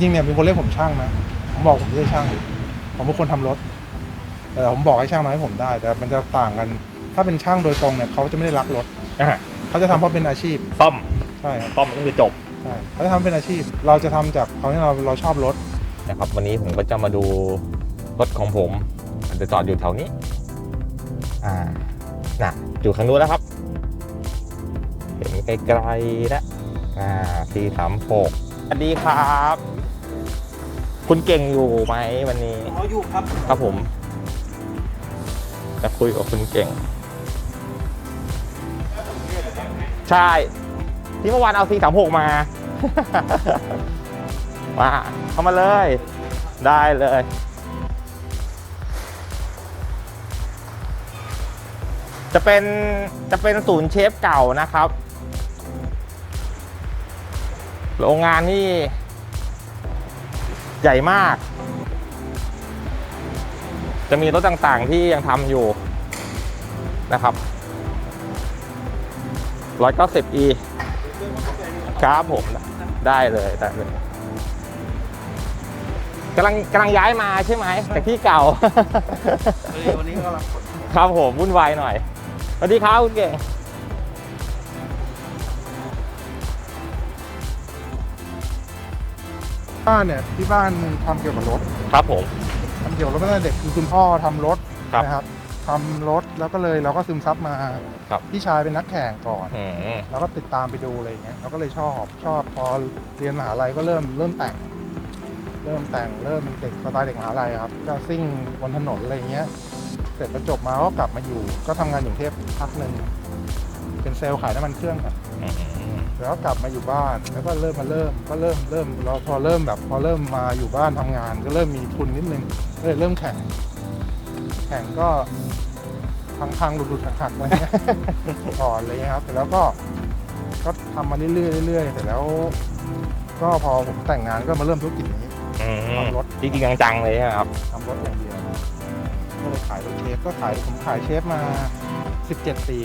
ริงๆเนี่ยมีคนเรียกผมช่างนะผมบอกผมไม่ใช่ช่าง ผมเป็นคนทำรถ แต่ผมบอกให้ช่างมาให้ผมได้ แต่มันจะต่างกัน ถ้าเป็นช่างโดยตรงเนี่ยเขาจะไม่ได้รักรถอะเขาจะทำเพราะเป็นอาชีพซ่อมใช่ครับซ่อมก็คือจบ ใช่เขาจะทำเป็นอาชีพ เราจะทำจากเขาที่เราเราชอบรถ นะครับวันนี้ผมก็จะมาดูรถของผมมันจะจอดอยู่แถวนี้ อ่าน่ะอยู่ข้างนู้นแล้วครับ เห็นไกลๆแล้วอ่าสี่สามหกสวัสดีครับ คุณเก่งอยู่ไหมวันนี้ เขาอยู่ครับครับผม จะคุยกับคุณเก่ง ใช่ ที่เมื่อวานเอา436 มา มาเข้ามาเลย ได้เลย จะเป็นจะเป็นศูนย์เชฟเก่านะครับ โรงงานนี่ ใหญ่มาก จะมีรถต่างๆที่ยังทำอยู่นะครับ 190e ครับผมได้เลยได้เลยกำลังกำลังย้ายมาใช่ไหมจากที่เก่าวันนี้ก็รับครับผมวุ่นวายหน่อยสวัสดีครับคุณเก่ง บ้านเนี่ยที่บ้านทำเกี่ยวกับรถครับผม ทำเกี่ยวกับรถตั้งแต่เด็กคือคุณพ่อทำรถครับนะครับทำรถแล้วก็เลยเราก็ซึมซับมาครับ พี่ชายเป็นนักแข่งก่อน อืมเราก็ติดตามไปดูอะไรอย่างเงี้ยเราก็เลยชอบชอบพอเรียนมหาลัยก็เริ่มเริ่มแต่ง เริ่มแต่งเริ่มเด็กสไตล์เด็กมหาลัยครับก็ซิ่งบนถนนอะไรอย่างเงี้ย เสร็จแล้วจบมาก็กลับมาอยู่ ก็ทำงานอยู่กรุงเทพพักหนึ่ง เป็นเซลล์ขายน้ำมันเครื่องครับอืมแล้วก็กลับมาอยู่บ้านแล้วก็เริ่มมาเริ่มก็เริ่มเริ่มเราพอเริ่มแบบพอเริ่มมาอยู่บ้านทำงาน ก็เริ่มมีทุนนิดนึงก็เลยเริ่มแข่ง แข่งก็พังๆหลุดๆหักๆอะไรเงี้ยก่อนอะไรเลยครับแต่แล้วก็ก็ทำมาเรื่อยๆเรื่อยๆแต่แล้ว ก็พอผมแต่งงานก็มาเริ่มธุรกิจนี้อืมทำรถจริงๆจังๆเลยนะครับทำรถอย่างเดียวก็เลยขายรถเชฟก็ขายผมขายเชฟมา 17 ปี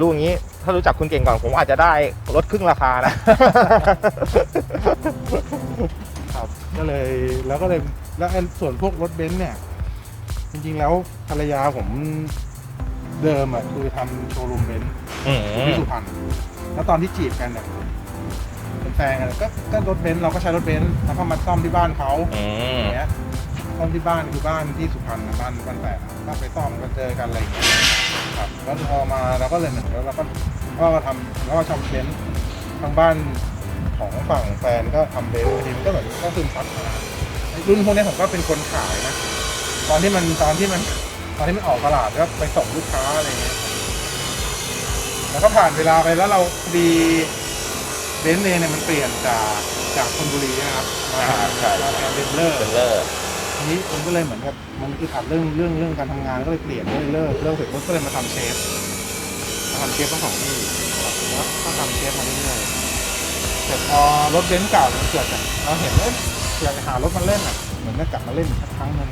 รู้อย่างนี้ ถ้ารู้จักคุณเก่งก่อนผมอาจจะได้ลดครึ่งราคานะ ครับก็เลยแล้วก็เลยแล้วไอ้ส่วนพวกรถเบนซ์เนี่ย จริงๆแล้วภรรยาผมเดิมอะคือทำโชว์รูมเบนซ์อืมที่สุพรรณแล้วตอนที่จีบกันเนี่ยเป็นแฟนกันก็ก็รถเบนซ์เราก็ใช้รถเบนซ์แล้วก็มาซ่อมที่บ้านเขา อืมอย่างเงี้ยซ่อมที่บ้านคือบ้านที่สุพรรณนะบ้านบ้านแฝดอะ ก็ไปซ่อมกันเจอกันอะไรอย่างเงี้ยครับแล้วพอมาเราก็เลยเหมือนกับเราก็ก็ทำแล้วก็ทำเบนซ์ทางบ้านของฝั่งแฟนก็ทำเบนซ์ทีมันก็เหมือนก็ซึมซับมารุ่นพวกนี้ผมก็เป็นคนขายนะ ตอนที่มันตอนที่มันตอนที่มันออกตลาดก็ไปส่งลูกค้าอะไรเงี้ยแล้วก็ผ่านเวลาไปแล้วเราดีเบนซ์เองเนี่ยมันเปลี่ยนจากจากชลบุรีนะครับมามาเป็นเบนเลอร์เป็นเลอร์ ทีนี้ผมก็เลยเหมือนกับมันคือขัดเรื่องเรื่องเรื่องการทำงานก็เลยเปลี่ยนก็เลยเลิกเลิกเสร็จปุ๊บก็เลยมาทำเชฟมาทำเชฟทั้งสองที่ครับแล้วก็ทำเชฟมาเรื่อยๆเสร็จพอรถเบนซ์เก่ามันเกิดจากเราเห็นว่าอยากจะหารถมาเล่นอะเหมือนได้กลับมาเล่นอีกสักครั้งหนึง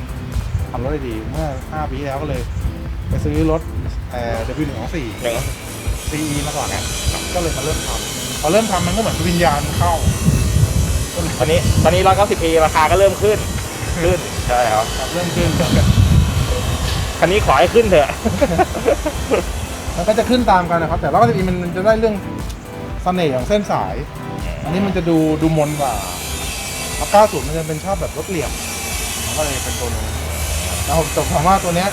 ทำรถได้ดีเมื่อ5ปีที่แล้วก็เลยไปซื้อรถเอ่อ W124 อย่างนั้น CE มาก่อนเนี่ยก็เลยมาเริ่มทำพอเริ่มทำมันก็เหมือนวิญญาณเข้า ตอนนี้ตอนนี้ร้อยเก้าสิบปีราคาก็เริ่มขึ้น ขึ้นใช่ครับครับเริ่มขึ้นคันนี้ขอให้ขึ้นเถอะมันก็จะขึ้นตามกันนะครับ แต่ร้อยสิบมันมันจะได้เรื่องเสน่ห์ของเส้นสาย อันนี้มันจะดูดูมนกว่าเอาเก้าสูมันจะเป็นชอบแบบรถเหลี่ยมมันก็เลยเป็นตัวนู้นแล้วผมแต่ผมว่าตัวเนี้ย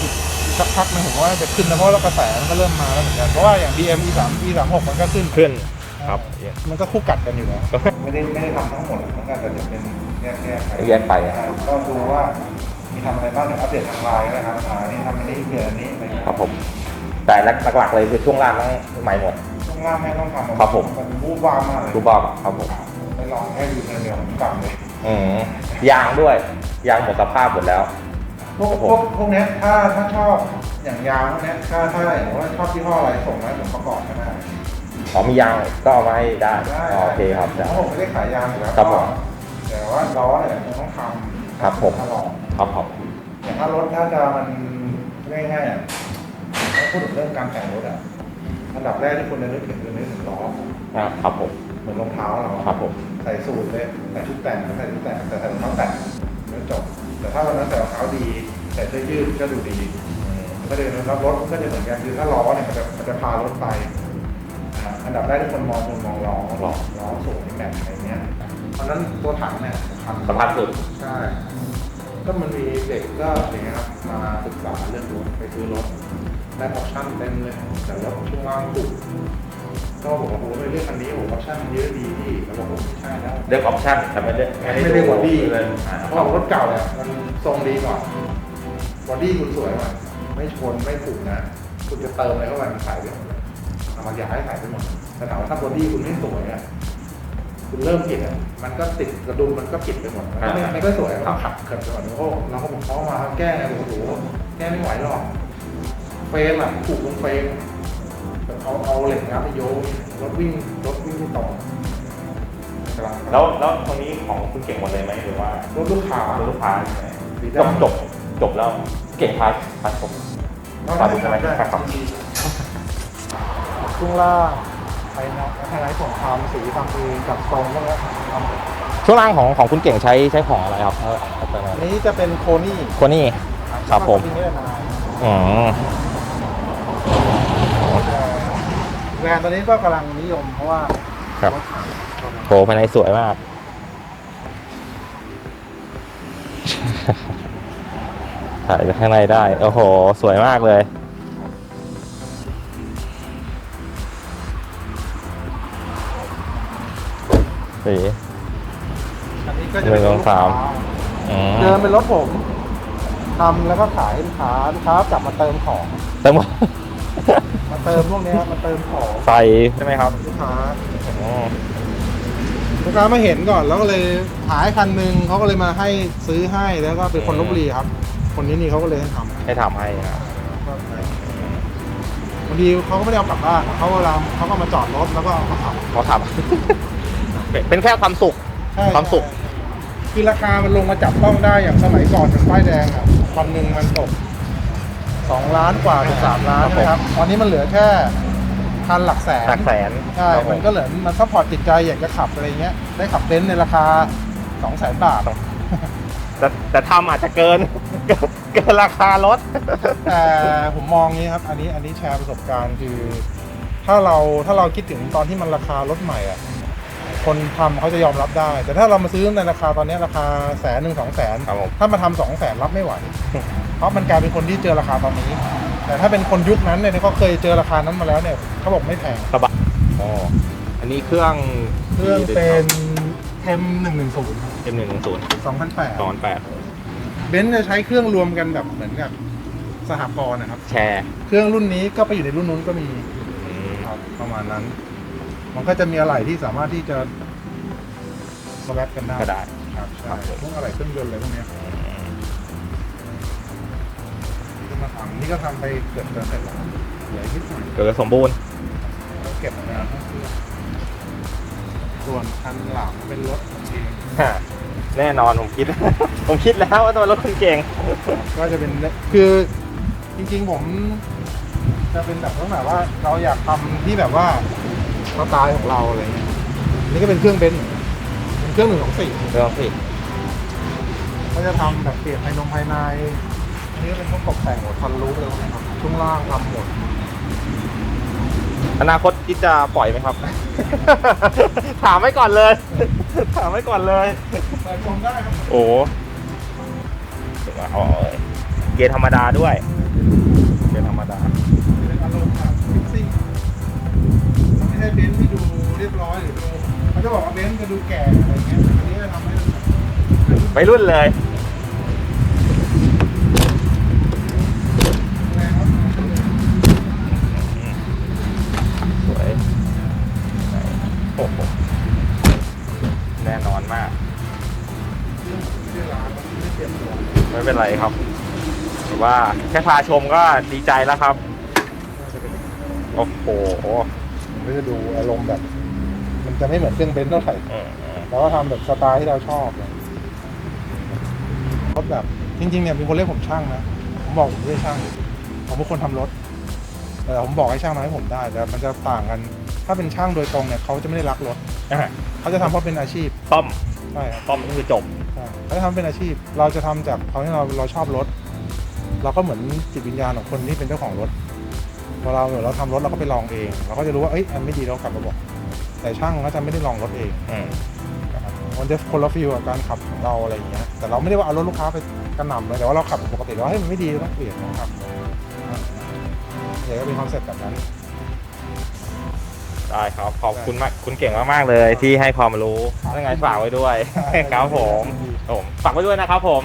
อีกสักพักหนึงผมว่าจะขึ้นนะเพราะว่ากระแสมันก็เริ่มมาแล้วเหมือนกันเพราะว่าอย่าง BM E 3 E 3 6 มันก็ขึ้น ขึ้น ครับมันก็คู่กัดกันอยู่แล้วไม่ได้ไม่ได้ทำทั้งหมดเหมือนกันแต่จะเป็นแยกแยกแยกไปก็ดูว่ามีทำอะไรบ้างเดี๋ยวอัปเดตทางไลน์นะครับอ่านี่ทำอันนี้เดือนนี้อะไรอย่างเงี้ยครับผมแต่หลักๆเลยคือช่วงล่างต้องใหม่หมดช่วงล่างไม่ต้องทำครับผมมันบูบวามมากเลยรูบอกครับผมไปลองให้ดูในเดียวผมกลับเลยอืมยางด้วยยางหมดสภาพหมดแล้วพวกครับผมพวกพวกเนี้ยถ้าถ้าชอบอย่างยางพวกเนี้ยถ้าถ้าอย่างว่าชอบที่ห้ออะไรส่งมาให้ผมประกอบก็ได้ ขอมียางก็เอามาให้ได้ได้อ๋อโอเคครับเพราะผมไม่ได้ขายยางอยู่แล้วครับผมแต่ว่าล้อเนี่ยมันต้องทำครับผมตลอดครับผมอย่างถ้ารถถ้าจะมันง่ายๆอะถ้าพูดถึงเรื่องการแต่งรถอะอันดับแรกที่คุณจะนึกถึงคือนึกถึงล้ออ่าครับผมถเหมือนรองเท้าเราครับผมใส่สูทเลยใส่ชุดแต่งใส่ชุดแต่งแต่ใส่รองเท้าแต่งแล้วจบ แต่ถ้าวันนั้นใส่รองเท้าดีใส่เสื้อยืดก็ดูดีมันก็เดินรับรถก็จะเหมือนกันคือถ้าล้อเนี่ยมันจะมันจะพารถไป อ่าอันดับแรกที่คนมองคนมองล้อล้อล้อสูงที่แม็กอะไรเงี้ยเพราะฉะนั้นตัวถังเนี่ยสำคัญสำคัญสุดใช่ ก็มันมีเด็กก็อย่างเงี้ยครับมาศึกษาเรื่องรถไปซื้อรถได้ออปชั่นเต็มเลยแต่รถช่วงล่างถูกก็บอกว่าโอ้โหไปเลือกคันนี้โอ้โหออปชั่นเยอะดีที่แล้วบอกผมไม่ใช่แล้วเลือกออปชั่นแต่ไม่ได้ไม่ได้บอดี้เลยเพราะรถเก่าเนี่ยมันทรงดีกว่าบอดี้คุณสวยกว่าไม่ชนไม่ผุนะ คุณจะเติมอะไรเข้าไปมันใส่ได้หมดเลย เอามาอยากให้ใส่ไปหมดแต่ถามว่าถ้าบอดี้คุณไม่สวยอะคุณเริ่มผิดอะมันก็ติดกระดุมมันก็ผิดไปหมดมันก็ไม่ไม่ก็สวยมันก็ขับเกิดไปหมดแล้วก็เราก็บอกเขามาแก้ไงโอ้โหแก้ไม่ไหวหรอกเฟรมอะผูกลงเฟรมแบบเอาเอาเหล็กงัดไปโยงรถวิ่งรถวิ่งไม่ตรงกำลังแล้วแล้วตรงนี้ของคุณเก่งหมดเลยไหมหรือว่ารถลูกค้าลูกค้าใช่ไหมสีจบดำจบจบแล้วเก่งพาพาชมขอดูใช่ไหมครับ ช่วงล่างไฮไลท์ไฮไลท์ของทำสีทำเองกับทรงพวกนี้ทำหมดช่วงล่างของของคุณเก่งใช้ใช้ของอะไรครับเออเอาไปหน่อยอันนี้จะเป็นโคนี่คนนี้ ครับผม ที่นี่มาอืมแบรนด์ตัวนี้ก็กำลังนิยมเพราะว่าครับรถขายโหภายในสวยมาก ถ่ายจากข้างในได้ โอ้โห สวยมากเลย สีอันนี้ก็จะหนึ่งสองสาม อืมเดิมเป็นรถผมทำแล้วก็ขายให้ลูกค้าลูกค้ากลับมาเติมของเติมมาเติมพวกเนี้ยมาเติมของใส่ใช่ไหมครับลูกค้า อืมลูกค้ามาเห็นก่อนแล้วก็เลยหายคันหนึ่งเขาก็เลยมาให้ซื้อให้แล้วก็เป็นคนลบบุรีครับ คนนี้นี่เขาก็เลยให้ทำให้ทำให้นะครับบางทีเขาก็ไม่ได้เอากลับบ้านเขาเวลาเขาก็มาจอดรถแล้วก็เอามาขับเขาทำ เป็นเป็นแค่ความสุข ใช่ความสุข คือราคามันลงมาจับต้องได้อย่างสมัยก่อนเป็นป้ายแดงอะวันหนึ่งมันตกสองล้านกว่าถึงสามล้านครับผม นะครับตอนนี้มันเหลือแค่พันหลักแสนหลักแสนใช่ครับผมันก็เหลือมันซัพพอร์ตจิตใจอยากจะขับอะไรเงี้ยได้ขับเต็นท์ในราคาสองแสนบาท แต่แต่ทำอาจจะเกิน เกินราคารถ แต่ผมมองงี้ครับ อันนี้อันนี้แชร์ประสบการณ์คือ ถ้าเราถ้าเราคิดถึงตอนที่มันราคารถใหม่อะ คนทำเขาจะยอมรับได้ แต่ถ้าเรามาซื้อในราคาตอนนี้ราคาแสนหนึ่งสองแสนครับผม ถ้ามาทำสองแสนรับไม่ไหว เพราะมันกลายเป็นคนที่เจอราคาตอนนี้ แต่ถ้าเป็นคนยุคนั้นเนี่ยเขาเคยเจอราคานั้นมาแล้วเนี่ยเขาบอกไม่แพงกระบะอ๋ออันนี้เครื่องเครื่องเป็นเทมหนึ่งหนึ่งศูนย์เอ็มหนึ่งศูนย์สองพันแปดสองแปดเบนซ์จะใช้เครื่องรวมกันแบบเหมือนกับสหกรณ์นะครับ แชร์ เครื่องรุ่นนี้ก็ไปอยู่ในรุ่นนู้นก็มีอืมครับประมาณนั้น มันก็จะมีอะไรที่สามารถที่จะสแวปกันได้ก็ได้ ครับใช่ครับผมพวกอะไรเครื่องยนต์อะไรพวกเนี้ยที่ก็มาทำนี่ก็ทำไปเกือบจะเสร็จแล้วเหลืออีกนิดหน่อย เกิดสมบูรณ์แล้วเก็บงานทั้งเครื่องส่วนคันหลังเป็นรถผมเองแน่นอนผมคิด ผมคิดแล้วว่าตัวรถคุณเก่ง ก็จะเป็นคือจริงๆผม จะเป็นแบบลักษณะว่าเราอยากทำที่แบบว่า สไตล์ของเราอะไรเงี้ยนี่ก็เป็นเครื่องเบนซ์เป็นเครื่องหนึ่งของสี่เรื่องสิก็จะทำแบบเปลี่ยนภายนงภายในอันนี้ก็เป็นพวกตกแต่งหมดฟันรูปเลยนะครับช่วงล่างทำหมดอนาคตคิดจะปล่อยไหมครับ ถามไว้ก่อนเลย ถามไว้ก่อนเลยแต่ชมได้ครับโอ้เดี๋ยวเอาเลยเกียร์ธรรมดาด้วย เกียร์ธรรมดา ไม่เบนซ์ที่ดูเรียบร้อยหรือดูเขาจะบอกว่าเบนซ์จะดูแก่อะไรเงี้ยอันนี้ทำให้ ไปรุ่นเลย สวยโอ้โหแน่นอนมาก ไม่เป็นไรครับแต่ว่าแค่พาชมก็ดีใจแล้วครับ โอ้โห ก็จะดูอารมณ์แบบ มันจะไม่เหมือนเครื่องเบนซ์เท่าไหร่อืมเราก็ทำแบบสไตล์ที่เราชอบเลยรถแบบจริงๆเนี่ยมีคนเรียกผมช่างนะผมบอกผมไม่ใช่ช่างผมเป็นคนทำรถแต่ผมบอกให้ช่างมาให้ผมได้แต่มันจะต่างกัน ถ้าเป็นช่างโดยตรงเนี่ยเขาจะไม่ได้รักรถอะเขาจะทำเพราะเป็นอาชีพต้อมใช่ครับต้อมก็คือจบใช่เขาจะทำเป็นอาชีพ เราจะทำจากเขาที่เราเราชอบรถ เราก็เหมือนจิตวิญญาณของคนที่เป็นเจ้าของรถ พอเราเราทำรถเราก็ไปลองเอง เราก็จะรู้ว่าเอ้ยอันไม่ดีเรากลับมาบอก แต่ช่างเขาจะไม่ได้ลองรถเองอืมนะครับมันจะคนละฟีลกับการขับของเราอะไรอย่างเงี้ยแต่เราไม่ได้ว่าเอารถลูกค้าไปกระหน่ำเลยแต่ว่าเราขับปกติเราให้ยมันไม่ดีเราต้องเปลี่ยนนะครับอ่าเดี๋ยวก็เป็นคอนเซ็ปต์แบบนั้น ได้ครับ ขอบคุณมาก คุณเก่งมากๆเลยที่ให้ความรู้ยังไงฝากไว้ด้วย ครับผมผมฝากไว้ด้วยนะครับผม